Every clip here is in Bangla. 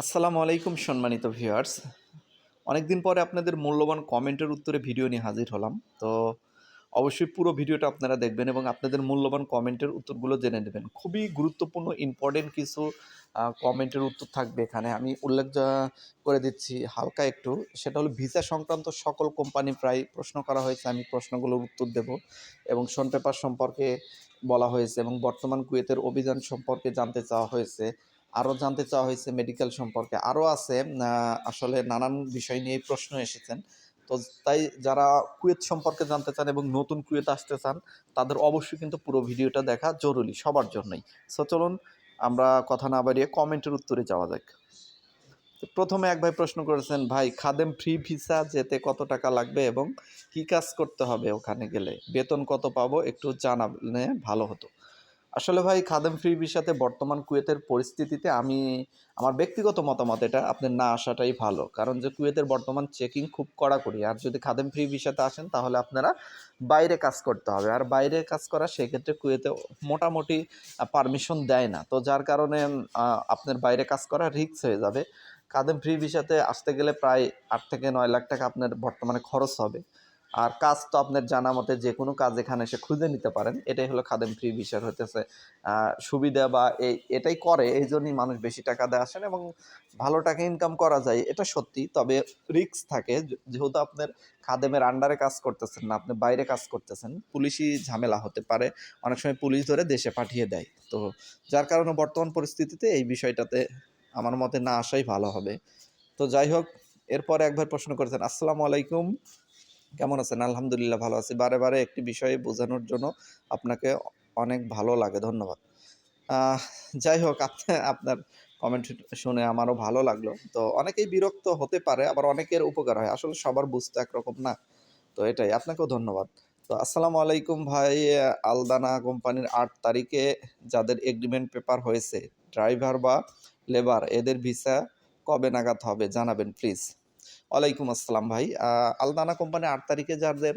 আসসালামু আলাইকুম সম্মানিত ভিউয়ার্স। অনেকদিন পরে আপনাদের মূল্যবান কমেন্টের উত্তরে ভিডিও নিয়ে হাজির হলাম। তো অবশ্যই পুরো ভিডিওটা আপনারা দেখবেন এবং আপনাদের মূল্যবান কমেন্টের উত্তরগুলো জেনে নেবেন। খুবই গুরুত্বপূর্ণ ইম্পর্টেন্ট কিছু কমেন্টের উত্তর থাকবে এখানে। আমি উল্লেখ করে দিচ্ছি হালকা একটু। সেটা হলো ভিসা সংক্রান্ত সকল কোম্পানি প্রায় প্রশ্ন করা হয়েছে। আমি প্রশ্নগুলোর উত্তর দেব এবং শন পেপার সম্পর্কে বলা হয়েছে এবং বর্তমান কুয়েতের অভিযান সম্পর্কে জানতে চাওয়া হয়েছে। আরও জানতে চাওয়া হয়েছে মেডিকেল সম্পর্কে। আরও আছে আসলে নানান বিষয় নিয়ে প্রশ্ন এসেছেন। তো তাই যারা কুয়েত সম্পর্কে জানতে চান এবং নতুন কুয়েত আসতে চান, তাদের অবশ্যই কিন্তু পুরো ভিডিওটা দেখা জরুরি সবার জন্যই। সো চলুন আমরা কথা না বাড়িয়ে কমেন্টের উত্তরে যাওয়া যাক। প্রথমে এক ভাই প্রশ্ন করেছেন, ভাই, খাদেম ফ্রি ভিসা যেতে কত টাকা লাগবে এবং কি কাজ করতে হবে ওখানে গেলে? বেতন কত পাবো? একটু জানালে ভালো হতো। আসলে ভাই খাদেম ফ্রি ভিসাতে বর্তমান কুয়েতের পরিস্থিতিতে আমি, আমার ব্যক্তিগত মতামত এটা, আপনার না আসাটাই ভালো। কারণ যে কুয়েতের বর্তমান চেকিং খুব কড়াকড়ি। আর যদি খাদেম ফ্রি ভিসাতে আসেন, তাহলে আপনারা বাইরে কাজ করতে হবে। আর বাইরে কাজ করা, সেক্ষেত্রে কুয়েতে মোটামুটি পারমিশন দেয় না। তো যার কারণে আপনার বাইরে কাজ করা রিস্ক হয়ে যাবে। খাদেম ফ্রি ভিসাতে আসতে গেলে প্রায় আট থেকে নয় লাখ টাকা আপনার বর্তমানে খরচ হবে। আর কাজ তো আপনার জানা মতে যে কোনো কাজ এখানে এসে খুঁজে নিতে পারেন। এটাই হলো খাদেম ফ্রি ভিসার হতেছে সুবিধা বা এই, এটাই করে এই জন্যই মানুষ বেশি টাকা দিয়ে আসেন এবং ভালো টাকা ইনকাম করা যায়, এটা সত্যি। তবে রিস্ক থাকে যেহেতু আপনার খাদেমের আন্ডারে কাজ করতেছেন না, আপনি বাইরে কাজ করতেছেন, পুলিশই ঝামেলা হতে পারে। অনেক সময় পুলিশ ধরে দেশে পাঠিয়ে দেয়। তো যার কারণে বর্তমান পরিস্থিতিতে এই বিষয়টাতে আমার মতে না আসাই ভালো হবে। তো যাই হোক, এরপরে একবার প্রশ্ন করেছেন, আসসালামু আলাইকুম কেমন আছেন? আলহামদুলিল্লাহ ভালো আছি। বারে বারে একটি বিষয়ে বোঝানোর জন্য আপনাকে অনেক ভালো লাগে। ধন্যবাদ। যাই হোক আপনি আপনার কমেন্ট শুনে আমারও ভালো লাগল। তো অনেকেই বিরক্ত হতে পারে, আবার অনেকের উপকার হয়। আসলে সবার বুঝতে একরকম না। তো এটাই, আপনাকেও ধন্যবাদ। তো আসসালামু আলাইকুম ভাই আলদানা কোম্পানির আট তারিখে যাদের এগ্রিমেন্ট পেপার হয়েছে ড্রাইভার বা লেবার এদের ভিসা কবে নাগাদ হবে জানাবেন প্লিজ ওয়ালাইকুম আসসালাম ভাই। আলদানা কোম্পানি আট তারিখে যাদের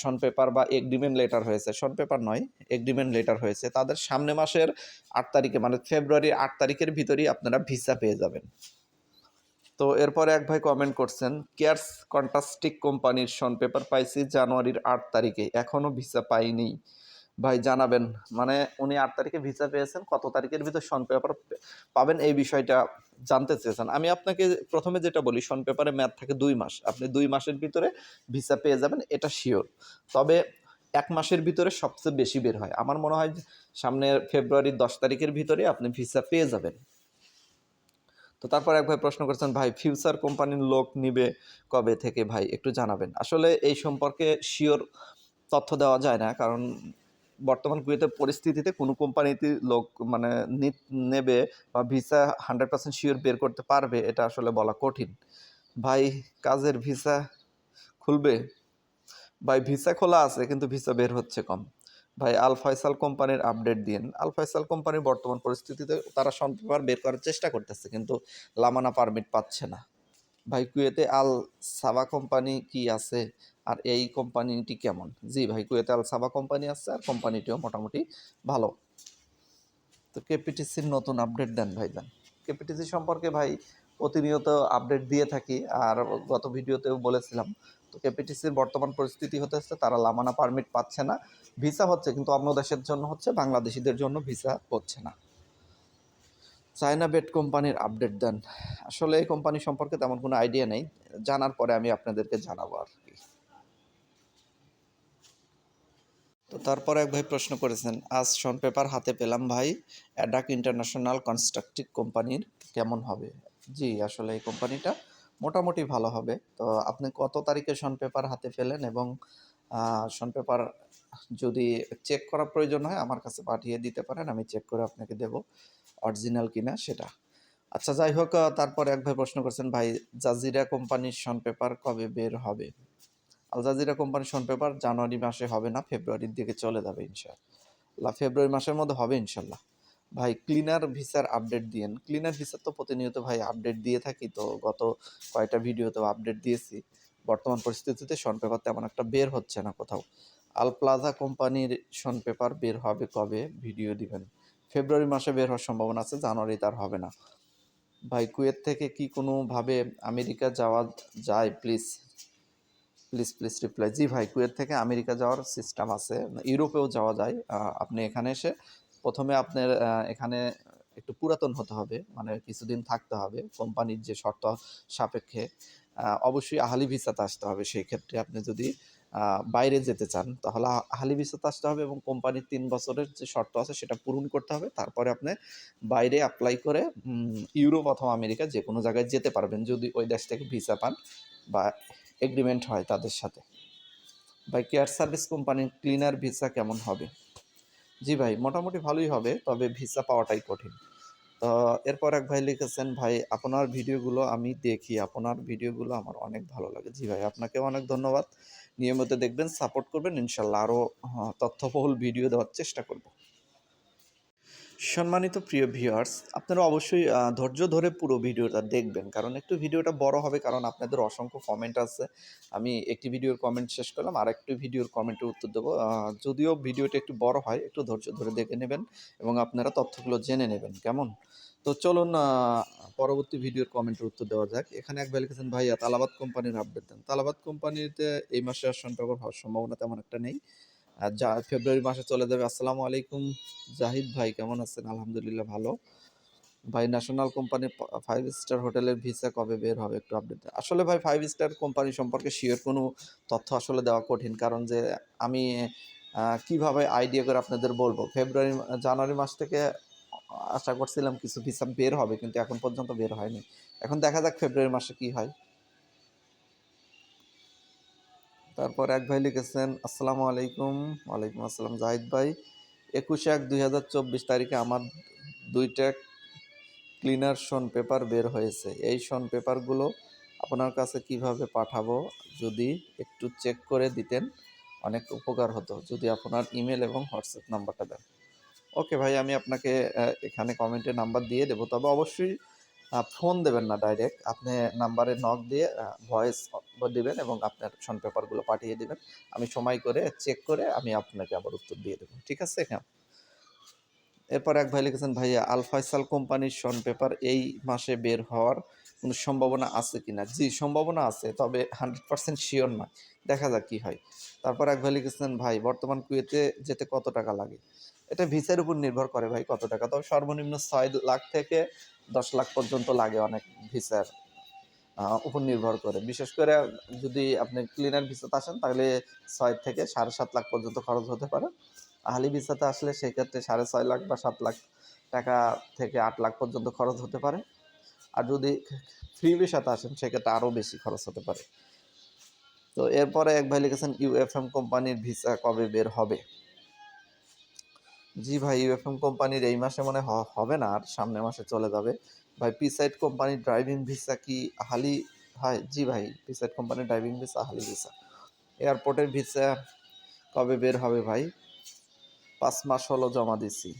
শন পেপার বা এগ্রিমেন্ট লেটার হয়েছে শন পেপার নয়, এগ্রিমেন্ট লেটার হয়েছে, তাদের সামনে মাসের আট তারিখে মানে ফেব্রুয়ারির আট তারিখের ভিতরেই আপনারা ভিসা পেয়ে যাবেন। তো এরপরে এক ভাই কমেন্ট করছেন, কেয়ার্স কন্টাস্টিক কোম্পানির শন পেপার পাইছি জানুয়ারির আট তারিখে এখনও ভিসা পাইনি। ভাই জানাবেন। মানে উনি আট তারিখে ভিসা পেয়েছেন, কত তারিখের ভিতর শন পেপার পাবেন এই বিষয়টা জানতে চেয়েছেন। আমি আপনাকে প্রথমে যেটা বলি শন পেপারে ম্যাথ থাকে দুই মাস। আপনি দুই মাসের ভিতরে ভিসা পেয়ে যাবেন, এটা শিওর তবে এক মাসের ভিতরে সবচেয়ে বেশি বের হয়। আমার মনে হয় সামনে ফেব্রুয়ারির দশ তারিখের ভিতরে আপনি ভিসা পেয়ে যাবেন। তো তারপর এক ভাই প্রশ্ন করছেন, ভাই ফিউচার কোম্পানির লোক নিবে কবে থেকে? ভাই, একটু জানাবেন। আসলে এই সম্পর্কে শিওর তথ্য দেওয়া যায় না, কারণ বর্তমান কুয়েতের পরিস্থিতিতে কোনো কোম্পানিতে লোক মানে নেবে বা ভিসা হান্ড্রেড পার্সেন্ট শিওর বের করতে পারবে, এটা আসলে বলা কঠিন। ভাই, কাজের ভিসা খুলবে? ভাই, ভিসা খোলা আছে, কিন্তু ভিসা বের হচ্ছে কম। ভাই, আল ফয়সাল কোম্পানির আপডেট দিন আল ফয়সাল কোম্পানির বর্তমান পরিস্থিতিতে তারা সন পেপার বের করার চেষ্টা করতেছে, কিন্তু লামানা পারমিট পাচ্ছে না। ভাই কুয়েতে আল সাবা কোম্পানি কি আছে? আর এই কোম্পানিটি কেমন? জি ভাই, কুয়েতে আল সাবা কোম্পানি আছে আর কোম্পানিটিও মোটামুটি ভালো। তো কেপিটিসির নতুন আপডেট দেন ভাই দেন। কেপিটিসি সম্পর্কে ভাই প্রতিনিয়ত আপডেট দিয়ে থাকি। আর গত ভিডিওতেও বলেছিলাম, তো কেপিটিসির বর্তমান পরিস্থিতি হতে হতেছে তারা লামানা পারমিট পাচ্ছে না ভিসা হচ্ছে, কিন্তু অন্য দেশের জন্য হচ্ছে, বাংলাদেশিদের জন্য ভিসা হচ্ছে না। চায়না বেড কোম্পানির আপডেট দেন। আসলে এই কোম্পানি সম্পর্কে তেমন কোনো আইডিয়া নেই। জানার পরে আমি আপনাদেরকে জানাব আর কি। তো তারপরে এক ভাই প্রশ্ন করেছেন, আজ শন পেপার হাতে পেলাম ভাই, অ্যাডাক ইন্টারন্যাশনাল কনস্ট্রাকটিভ কোম্পানির কেমন হবে? জি, আসলে এই কোম্পানিটা মোটামুটি ভালো হবে। তো আপনি কত তারিখে শন পেপার হাতে ফেলেন এবং শন পেপার যদি চেক করা প্রয়োজন হয়, আমার কাছে পাঠিয়ে দিতে পারেন, আমি চেক করে আপনাকে দেব। অরিজিনাল কিনা সেটা। আচ্ছা যাই হোক তারপরে এক ভাই প্রশ্ন করছেন, ভাই, জাজিরা কোম্পানির শন পেপার কবে বের হবে? আল জাজিরা কোম্পানির শন পেপার জানুয়ারি মাসে হবে না, ফেব্রুয়ারির দিকে চলে যাবে ইনশাল্লাহ ফেব্রুয়ারি মাসের মধ্যে হবে ইনশাল্লাহ ভাই, ক্লিনার ভিসার আপডেট দিয়েন। ক্লিনার ভিসার তো প্রতিনিয়ত ভাই আপডেট দিয়ে থাকি, তো গত কয়টা ভিডিওতেও আপডেট দিয়েছি। বর্তমান পরিস্থিতিতে শন পেপার তেমন একটা বের হচ্ছে না কোথাও। আল প্লাজা কোম্পানির শন পেপার বের হবে কবে? ভিডিও দিবেন। ফেব্রুয়ারি মাসে বের হওয়ার সম্ভাবনা আছে, জানুয়ারি তার হবে না। ভাই, কুয়েত থেকে কি কোনোভাবে আমেরিকা যাওয়া যায়? প্লিজ প্লিজ প্লিজ রিপ্লাই জি ভাই, কুয়েত থেকে আমেরিকা যাওয়ার সিস্টেম আছে, ইউরোপেও যাওয়া যায়। আপনি এখানে এসে প্রথমে আপনার এখানে একটু পুরাতন হতে হবে মানে কিছুদিন থাকতে হবে, কোম্পানির যে শর্ত সাপেক্ষে। অবশ্যই আহালি ভিসাতে আসতে হবে, সেই ক্ষেত্রে আপনি যদি বাইরে যেতে চান, তাহলে আহালি ভিসাতে আসতে হবে এবং কোম্পানির তিন বছরের যে শর্ত আছে সেটা পূরণ করতে হবে। তারপরে আপনি বাইরে অ্যাপ্লাই করে ইউরোপ অথবা আমেরিকা যে কোনো জায়গায় যেতে পারবেন যদি ওই দেশ থেকে ভিসা পান বা এগ্রিমেন্ট হয় তাদের সাথে। ভাই কেয়ার সার্ভিস কোম্পানির ক্লিনার ভিসা কেমন হবে? জি ভাই, মোটামুটি ভালোই হবে, তবে ভিসা পাওয়াটাই কঠিন। তো এরপর এক ভাই লিখেছেন, ভাই, আপনার ভিডিওগুলো আমি দেখি। আপনার ভিডিওগুলো আমার অনেক ভালো লাগে। জি ভাই আপনাকেও অনেক ধন্যবাদ। নিয়মিত দেখবেন, সাপোর্ট করবেন। ইনশাল্লাহ আরও তথ্যবহুল ভিডিও দেওয়ার চেষ্টা করব। সম্মানিত প্রিয় ভিউয়ার্স আপনারা অবশ্যই ধৈর্য ধরে পুরো ভিডিওটা দেখবেন। কারণ একটু ভিডিওটা বড় হবে কারণ আপনাদের অসংখ্য কমেন্ট আছে। আমি একটি ভিডিওর কমেন্ট শেষ করলাম আর একটি ভিডিওর কমেন্টের উত্তর দেবো। যদিও ভিডিওটা একটু বড় হয়, একটু ধৈর্য ধরে দেখে নেবেন এবং আপনারা তথ্যগুলো জেনে নেবেন। কেমন? তো চলুন পরবর্তী ভিডিওর কমেন্টের উত্তর দেওয়া যাক। এখানে এক ভাই লিখেছেন, ভাইয়া, তালাবাদ কোম্পানির আপডেট দেন। তালাবাদ কোম্পানিতে এই মাসে আসন পেপার হওয়ার সম্ভাবনা তেমন একটা নেই। আর যা ফেব্রুয়ারি মাসে চলে যাবে। আসসালামু আলাইকুম জাহিদ ভাই, কেমন আছেন? আলহামদুলিল্লাহ ভালো। ভাই ন্যাশনাল কোম্পানি ফাইভ স্টার হোটেলের ভিসা কবে বের হবে একটু আপডেট আসলে ভাই ফাইভ স্টার কোম্পানি সম্পর্কে শিওর কোনো তথ্য আসলে দেওয়া কঠিন, কারণ যে আমি কীভাবে আইডিয়া করে আপনাদের বলব? ফেব্রুয়ারি, জানুয়ারি মাস থেকে আশা করছিলাম কিছু ভিসা বের হবে, কিন্তু এখন পর্যন্ত বের হয়নি। এখন দেখা যাক ফেব্রুয়ারি মাসে কি হয়। তারপর এক ভাই লিখেছেন, আসসালামু আলাইকুম। ওয়ালাইকুম আসসালাম। জাহিদ ভাই, একুশে এক দুই হাজার চব্বিশ তারিখে আমার দুইটা ক্লিনার শন পেপার বের হয়েছে। এই শন পেপারগুলো আপনার কাছে কীভাবে পাঠাবো যদি একটু চেক করে দিতেন, অনেক উপকার হতো। যদি আপনার ইমেল এবং হোয়াটসঅ্যাপ নাম্বারটা দেন। ওকে ভাই, আমি আপনাকে এখানে কমেন্টে নাম্বার দিয়ে দেবো। তবে অবশ্যই ফোন দেবেন না ডাইরেক্ট আপনি নাম্বারে নক দিয়ে ভয়েস দিবেন এবং আপনার শন পেপারগুলো পাঠিয়ে দেবেন। আমি সময় করে চেক করে আমি আপনাকে আবার উত্তর দিয়ে দেবো। ঠিক আছে হ্যাঁ? এরপর এক ভাই লিখেছেন, ভাইয়া আলফাইসাল কোম্পানির শন পেপার এই মাসে বের হওয়ার কোনো সম্ভাবনা আছে কি না জি, সম্ভাবনা আছে, তবে হান্ড্রেড পার্সেন্ট শিওর নয়। দেখা যাক কি হয়। তারপর এক ভাই লিখেছেন, ভাই, বর্তমান কুয়েতে যেতে কত টাকা লাগে? এটা ভিসার উপর নির্ভর করে ভাই কত টাকা। তবে সর্বনিম্ন ছয় লাখ থেকে দশ লাখ পর্যন্ত লাগে অনেক ভিসার উপর নির্ভর করে। বিশেষ করে যদি আপনি ক্লিনার ভিসাতে আসেন, তাহলে ছয় থেকে সাড়ে সাত লাখ পর্যন্ত খরচ হতে পারে। আহলি ভিসাতে আসলে সেক্ষেত্রে সাড়ে ছয় লাখ বা সাত লাখ টাকা থেকে আট লাখ পর্যন্ত খরচ হতে পারে। আর যদি ফ্রি ভিসাতে আসেন, সেক্ষেত্রে আরও বেশি খরচ হতে পারে। তো এরপরে এক ভাই লিখেছেন ইউএফএম কোম্পানির ভিসা কবে বের হবে? জি ভাই ইউএফএম কোম্পানির এই মাসে মনে হবে না, আর সামনের মাসে চলে যাবে। ভাই পিসাইড কোম্পানির ড্রাইভিং ভিসা কি হালি? হয় জি ভাই পিসাইড কোম্পানির ড্রাইভিং ভিসা হালি ভিসা এয়ারপোর্টের ভিসা কবে বের হবে ভাই? পাঁচ মাস হলো জমা দিছি।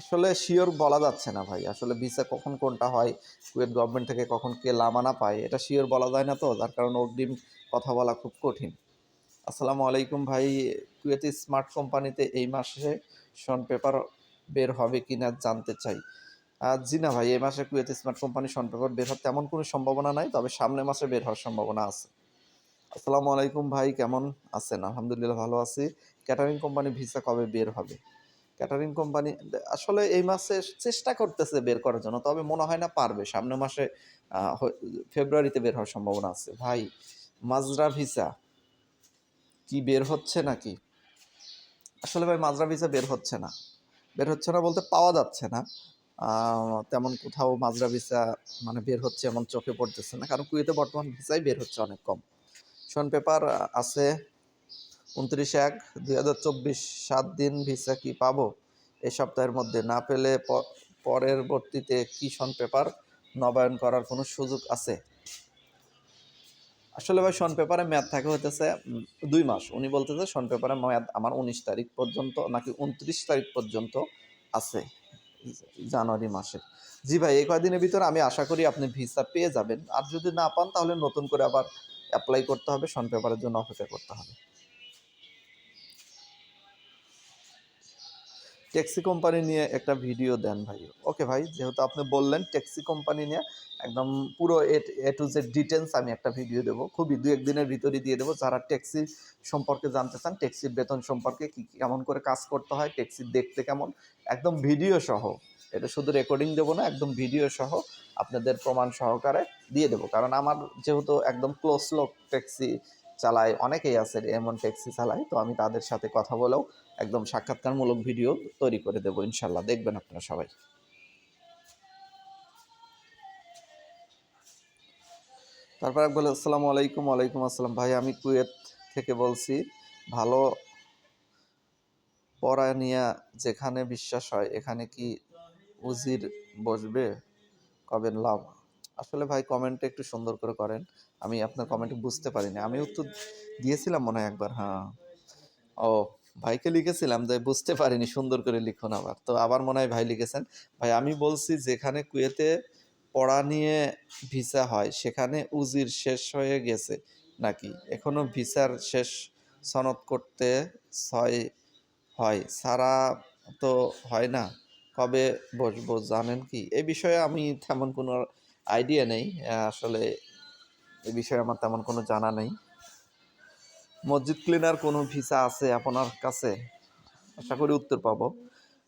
আসলে শিওর বলা যাচ্ছে না ভাই, আসলে ভিসা কখন কোনটা হয় কুয়েত গভর্নমেন্ট থেকে কখন কে লামানা পায়, এটা শিওর বলা যায় না তো, যার কারণে অগ্রিম কথা বলা খুব কঠিন। আসসালামু আলাইকুম ভাই কুয়েত স্মার্ট কোম্পানিতে এই মাসে শন পেপার বের হবে কিনা জানতে চাই। আর জি না ভাই, এই মাসে কুয়েত স্মার্ট কোম্পানি শন পেপার বের হওয়ার তেমন কোনো সম্ভাবনা নাই, তবে সামনের মাসে বের হওয়ার সম্ভাবনা আছে। আসসালামু আলাইকুম ভাই, কেমন আছেন? আলহামদুলিল্লাহ ভালো আছি। ক্যাটারিং কোম্পানি ভিসা কবে বের হবে? ক্যাটারিং কোম্পানি আসলে এই মাসে চেষ্টা করতেছে বের করার জন্য, তবে মনে হয় না পারবে। সামনে মাসে ফেব্রুয়ারিতে বের হওয়ার সম্ভাবনা আছে। ভাই, মাজরা ভিসা কি বের হচ্ছে নাকি? আসলে ভাই মাজরা ভিসা বের হচ্ছে না, বের হচ্ছে না বলতে পাওয়া যাচ্ছে না। তেমন কোথাও মাজরা ভিসা মানে বের হচ্ছে এমন চোখে পড়তেছে না, কারণ কুয়েতে বর্তমান ভিসাই বের হচ্ছে অনেক কম। শন, পেপার আছে উনত্রিশ এক, দুই হাজার চব্বিশ সাত দিন ভিসা কি পাবো? এই সপ্তাহের মধ্যে। না পেলে পরবর্তীতে কি শন, পেপার নবায়ন করার কোনো সুযোগ আছে? আসলে ভাই, শন, পেপারে মেয়াদ থাকে হইতেছে দুই মাস। উনি বলতেছে, শন, পেপারে মেয়াদ আমার উনিশ তারিখ পর্যন্ত নাকি উনত্রিশ তারিখ পর্যন্ত আছে, জানুয়ারি মাসে জি ভাই, এই কয়দিনের ভিতরে আমি আশা করি আপনি ভিসা পেয়ে যাবেন। আর যদি না পান, তাহলে নতুন করে আবার অ্যাপ্লাই করতে হবে, শন, পেপারের জন্য অপেক্ষা করতে হবে। ট্যাক্সি কোম্পানি নিয়ে একটা ভিডিও দেন ভাই। ওকে ভাই, যেহেতু আপনি বললেন ট্যাক্সি কোম্পানি নিয়ে, একদম পুরো এ টু জেড ডিটেলস আমি একটা ভিডিও দেবো। খুবই দু একদিনের ভিতরে দিয়ে দেবো। যারা ট্যাক্সি সম্পর্কে জানতে চান, ট্যাক্সির বেতন সম্পর্কে কী কেমন করে কাজ করতে হয়, ট্যাক্সি দেখতে কেমন, একদম ভিডিও সহ, এটা শুধু রেকর্ডিং দেবো না, একদম ভিডিও সহ আপনাদের প্রমাণ সহকারে দিয়ে দেবো। কারণ আমার যেহেতু একদম ক্লোজ লোক ট্যাক্সি চালায়, অনেকেই আছে এমন ট্যাক্সি চালায়, তো আমি তাদের সাথে কথা বলেও একদম সাক্ষাৎকারমূলক ভিডিও তৈরি করে দেবো, ইনশাল্লাহ। দেখবেন আপনারা সবাই। তারপর এক বলে, আসসালামু আলাইকুম, ওয়ালাইকুম আসসালাম। ভাই, আমি কুয়েত থেকে বলছি, ভালো পড়া নিয়ে যেখানে বিশ্বাস হয়, এখানে কি উজির বসবে? কবেন লাভ? আসলে ভাই কমেন্টটা একটু সুন্দর করে করেন। আমি আপনার কমেন্ট বুঝতে পারিনি। আমি উত্তর দিয়েছিলাম মনে হয় একবার হ্যাঁ। ও ভাইকে লিখেছিলাম যে বুঝতে পারিনি, সুন্দর করে লিখুন আবার। তো আবার মনে হয় ভাই লিখেছেন। ভাই, আমি বলছি যেখানে কুয়েতে পড়া নিয়ে ভিসা হয়, সেখানে উজির শেষ হয়ে গেছে নাকি? এখনও ভিসার শেষ সনদ করতে ছয় হয়, সারা তো হয় না। কবে বসবো জানেন কি? এ বিষয়ে আমি তেমন কোনো আইডিয়া নেই। আসলে এ বিষয়ে আমার তেমন কোনো জানা নেই। মসজিদ ক্লিনার কোনো ভিসা আছে আপনার কাছে? আশা করি উত্তর পাবো।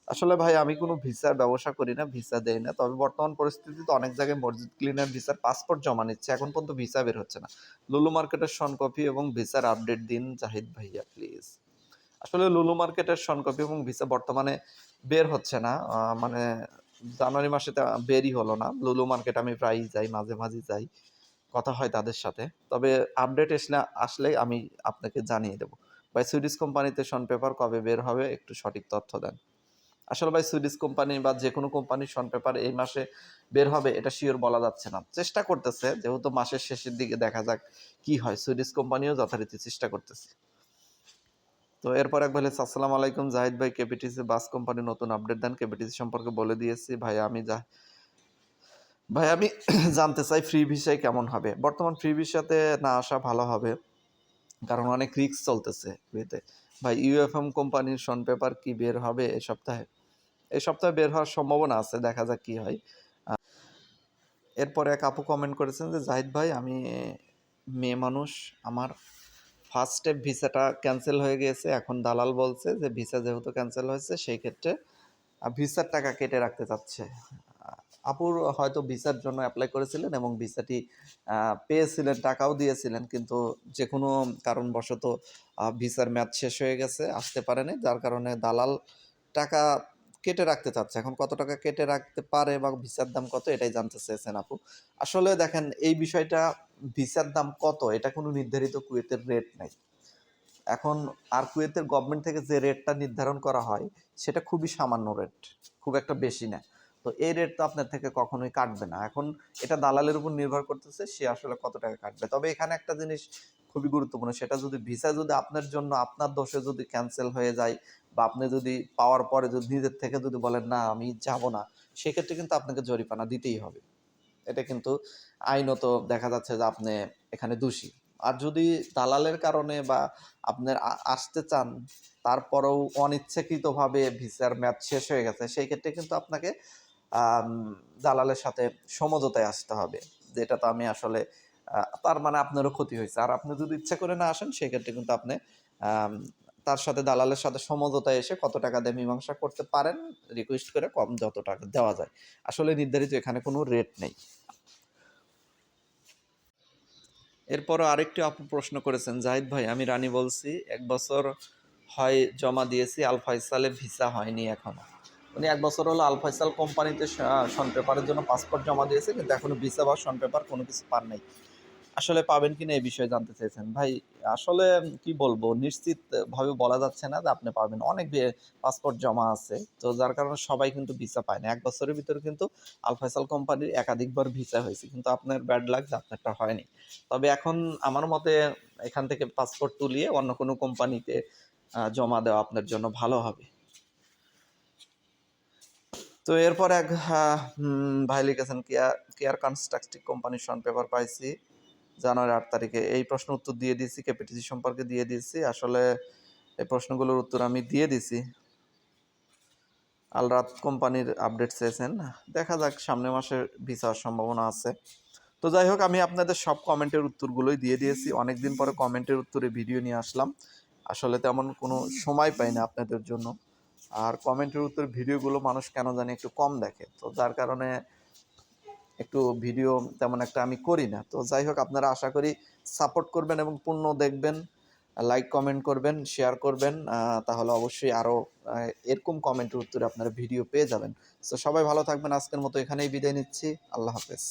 আসলে ভাই, আমি কোনো ভিসার ব্যবসা করি না ভিসা দেই না। তবে বর্তমান পরিস্থিতিতে অনেক জায়গায় মসজিদ ক্লিনার ভিসার পাসপোর্ট জমা নিচ্ছে। এখন পর্যন্ত ভিসা বের হচ্ছে না। লুলু মার্কেটের শন কপি এবং ভিসার আপডেট দিন জাহিদ ভাইয়া প্লিজ আসলে লুলু মার্কেটের সন কপি এবং ভিসা বর্তমানে বের হচ্ছে না। মানে জানুয়ারি মাসে বেরই হলো না। লুলু মার্কেট আমি প্রায়ই যাই, মাঝে মাঝে যাই। কথা হয় তাদের সাথে। তবে আপডেট আসলে আসলে আমি আপনাকে জানিয়ে দেবো। ভাই সুইডিশ কোম্পানিতে শন পেপার কবে বের হবে, একটু সঠিক তথ্য দেন। আসলে ভাই সুইডিশ কোম্পানি বা যে কোনো কোম্পানির শন পেপার এই মাসে বের হবে, এটা শিওর বলা যাচ্ছে না। চেষ্টা করতেছে, যেহেতু মাসের শেষের দিকে দেখা যাক কি হয়। সুইডিশ কোম্পানিও যথারীতি চেষ্টা করতেছে। তো এরপর এক ভাই আসসালামু আলাইকুম, জাহিদ ভাই, কেপিটিসি বাস কোম্পানি নতুন আপডেট দেন। কেপিটিসি সম্পর্কে বলে দিয়েছি। ভাই আমি যা ভাই, আমি জানতে চাই ফ্রি ভিসায় কেমন হবে? বর্তমান ফ্রি ভিসাতে না আসা ভালো হবে, কারণ অনেক রিস্ক চলতেছে বিয়েতে ভাই ইউএফএম কোম্পানির শন পেপার কি বের হবে এ সপ্তাহে? এই সপ্তাহে বের হওয়ার সম্ভাবনা আছে, দেখা যাক কি হয়। এরপরে এক আপু কমেন্ট করেছেন যে, জাহিদ ভাই, আমি মেয়ে মানুষ, আমার ফার্স্ট স্টেপ ভিসাটা ক্যান্সেল হয়ে গিয়েছে এখন দালাল বলছে যে ভিসা যেহেতু ক্যান্সেল হয়েছে, সেই ক্ষেত্রে ভিসার টাকা কেটে রাখতে চাচ্ছে। আপুর হয়তো ভিসার জন্য অ্যাপ্লাই করেছিলেন এবং ভিসাটি পেয়েছিলেন, টাকাও দিয়েছিলেন, কিন্তু যে কোনো কারণবশত ভিসার মেয়াদ শেষ হয়ে গেছে, আসতে পারেনি, যার কারণে দালাল টাকা কেটে রাখতে চাচ্ছে। এখন কত টাকা কেটে রাখতে পারে বা ভিসার দাম কত, এটাই জানতে চেয়েছেন আপু। আসলে দেখেন, এই বিষয়টা ভিসার দাম কত, এটা কোনো নির্ধারিত কুয়েতের রেট নাই। এখন আর কুয়েতের গভর্নমেন্ট থেকে যে রেটটা নির্ধারণ করা হয়, সেটা খুবই সামান্য রেট খুব একটা বেশি না। তো এই রেট তো আপনার থেকে কখনোই কাটবে না। এখন এটা দালালের উপর নির্ভর করতেছে, সে আসলে কত টাকা কাটবে। তবে এখানে একটা জিনিস খুবই গুরুত্বপূর্ণ, সেটা যদি ভিসা যদি আপনার জন্য, আপনার দোষে যদি ক্যান্সেল হয়ে যায় বা আপনি যদি পাওয়ার পরে যদি নিজের থেকে যদি বলেন, না, আমি যাব না, সেক্ষেত্রে কিন্তু আপনাকে জরিমানা দিতেই হবে। এটা কিন্তু আইনত দেখা যাচ্ছে যে আপনি এখানে দোষী। আর যদি দালালের কারণে বা আপনার আসতে চান, তারপরেও অনিচ্ছাকৃতভাবে ভিসার মেয়াদ শেষ হয়ে গেছে, সেই ক্ষেত্রে কিন্তু আপনাকে দালালের সাথে সমঝোতায় আসতে হবে। যেটা তো আমি আসলে তার মানে আপনারও ক্ষতি হয়েছে। আর আপনি যদি ইচ্ছা করে না আসেন, সেক্ষেত্রে কিন্তু আপনি তার সাথে দালালের সাথে সমঝোতায় এসে কত টাকা দিয়ে মীমাংসা করতে পারেন রিকোয়েস্ট করে কম যত টাকা দেওয়া যায়। আসলে নির্ধারিত এখানে কোনো রেট নেই। এরপরও আরেকটি আপু প্রশ্ন করেছেন, জাহিদ ভাই, আমি রানী বলছি, এক বছর হয় জমা দিয়েছি আল ফয়সালে ভিসা হয়নি এখনও। উনি এক বছর হলো আলফাইসাল কোম্পানিতে শন পেপারের জন্য পাসপোর্ট জমা দিয়েছে, কিন্তু এখনও ভিসা বা শন পেপার কোনো কিছু পান নাই। আসলে পাবেন কি না এই বিষয়ে জানতে চেয়েছেন ভাই, আসলে কি বলব নিশ্চিত ভাবে বলা যাচ্ছে না যে আপনি পাবেন। অনেক পাসপোর্ট জমা আছে, তো যার কারণে সবাই কিন্তু ভিসা পায় না। এক বছরের ভিতরে কিন্তু আলফাইসাল কোম্পানির একাধিকবার ভিসা হয়েছে, কিন্তু আপনার ব্যাড লাগ আপনারটা হয়নি। তবে এখন আমার মতে এখান থেকে পাসপোর্ট তুলিয়ে অন্য কোনো কোম্পানিতে জমা দেওয়া আপনার জন্য ভালো হবে। তো এরপর এক ভাই লিখেছেন কেয়ার কেয়ার কনস্ট্রাকটিভ কোম্পানির শন পেপার পাইছি জানুয়ারি আট তারিখে। এই প্রশ্ন উত্তর দিয়ে দিয়েছি, কেপিটিসি সম্পর্কে দিয়ে দিয়েছি। আসলে এই প্রশ্নগুলোর উত্তর আমি দিয়ে দিছি। আলরাত কোম্পানির আপডেট চেয়েছেন। দেখা যাক সামনের মাসে ভিসার সম্ভাবনা আছে। তো যাই হোক, আমি আপনাদের সব কমেন্টের উত্তরগুলোই দিয়ে দিয়েছি। অনেক দিন পরে কমেন্টের উত্তরে ভিডিও নিয়ে আসলাম। আসলে তেমন কোনো সময় পাই না আপনাদের জন্য। আর কমেন্টের উত্তর ভিডিওগুলো মানুষ কেন জানি একটু কম দেখে। তো যার কারণে একটু ভিডিও তেমন একটা আমি করি না। তো যাই হোক, আপনারা আশা করি সাপোর্ট করবেন এবং পূর্ণ দেখবেন, লাইক, কমেন্ট করবেন, শেয়ার করবেন তাহলে অবশ্যই আরও এরকম কমেন্টের উত্তরে আপনারা ভিডিও পেয়ে যাবেন। তো সবাই ভালো থাকবেন। আজকের মতো এখানেই বিদায় নিচ্ছি। আল্লাহ হাফেজ।